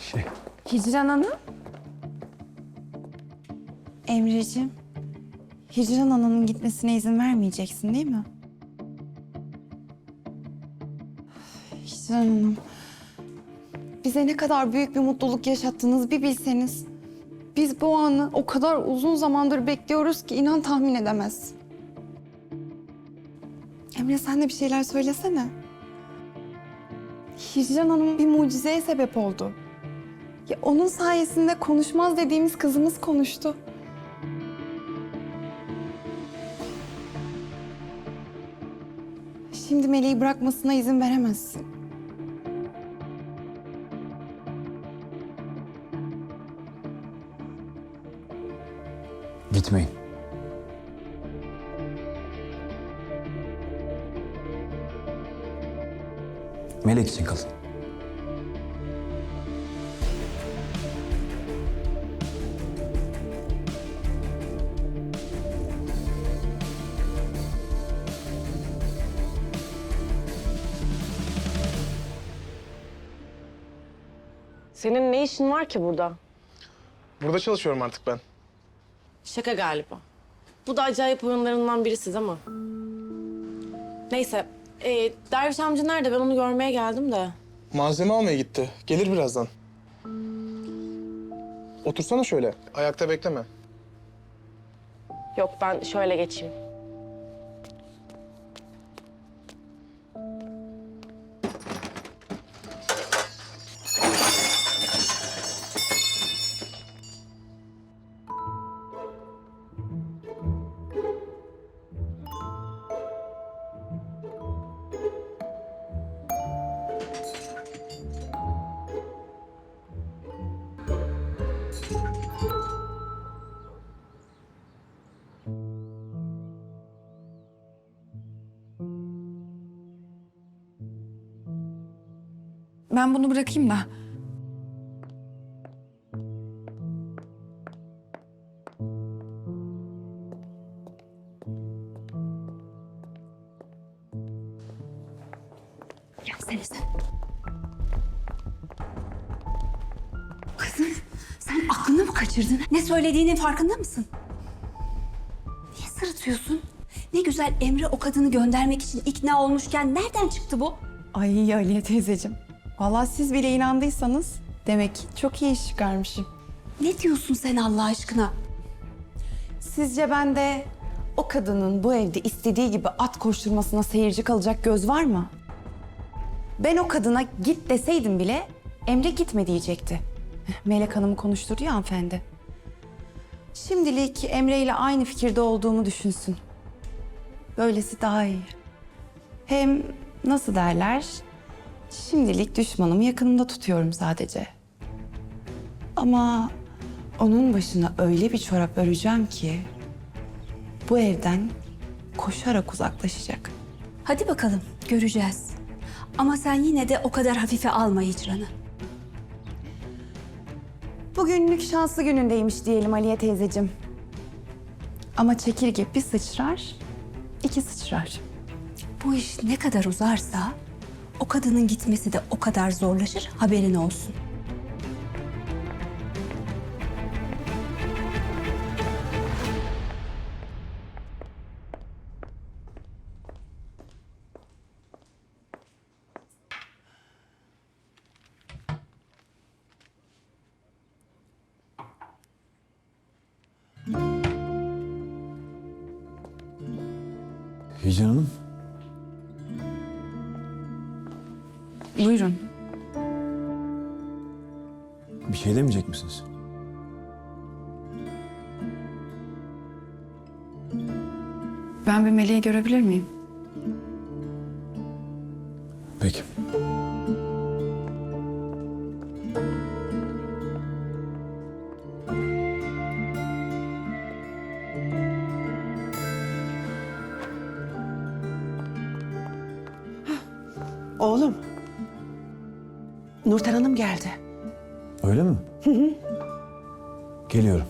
Şey, Hicran Hanım. Emre'cim. Hicran Hanım'ın gitmesine izin vermeyeceksin değil mi? Hicran Hanım. Bize ne kadar büyük bir mutluluk yaşattınız bir bilseniz. Biz bu anı o kadar uzun zamandır bekliyoruz ki inan tahmin edemezsin. Emre sen de bir şeyler söylesene. Hicran Hanım bir mucizeye sebep oldu. Ya onun sayesinde konuşmaz dediğimiz kızımız konuştu. Şimdi Meleği bırakmasına izin veremezsin. gitmeyin. Melek için kalın. Senin ne işin var ki burada? Burada çalışıyorum artık ben. Şaka galiba. Bu da acayip oyunlarından birisi değil mi? Neyse, e, Derviş amca nerede? Ben onu görmeye geldim de. Malzeme almaya gitti. Gelir birazdan. Otursana şöyle. Ayakta bekleme. Yok ben şöyle geçeyim. Ben bunu bırakayım da. Gelsene sen. Kızım sen aklını mı kaçırdın? Ne söylediğinin farkında mısın? Niye sırıtıyorsun? Ne güzel Emre o kadını göndermek için ikna olmuşken nereden çıktı bu? Ay Aliye teyzeciğim. Vallahi siz bile inandıysanız demek ki çok iyi iş çıkarmışım. Ne diyorsun sen Allah aşkına? Sizce bende o kadının bu evde istediği gibi at koşturmasına seyirci kalacak göz var mı? Ben o kadına git deseydim bile Emre gitme diyecekti. Melek Hanım'ı konuşturdu ya hanımefendi. Şimdilik Emre ile aynı fikirde olduğumu düşünsün. Böylesi daha iyi. Hem nasıl derler? Şimdilik düşmanımı yakınımda tutuyorum sadece. Ama onun başına öyle bir çorap öreceğim ki bu evden koşarak uzaklaşacak. Hadi bakalım göreceğiz. Ama sen yine de o kadar hafife alma hicranı. Bugünlük şanslı günündeymiş diyelim Aliye teyzeciğim. Ama çekirge bir sıçrar, iki sıçrar. Bu iş ne kadar uzarsa o kadının gitmesi de o kadar zorlaşır haberin olsun. Hicran Buyurun. bir şey demeyecek misiniz? Ben bir meleği görebilir miyim? Peki. Oğlum. Nurten Hanım geldi. Öyle mi? Geliyorum.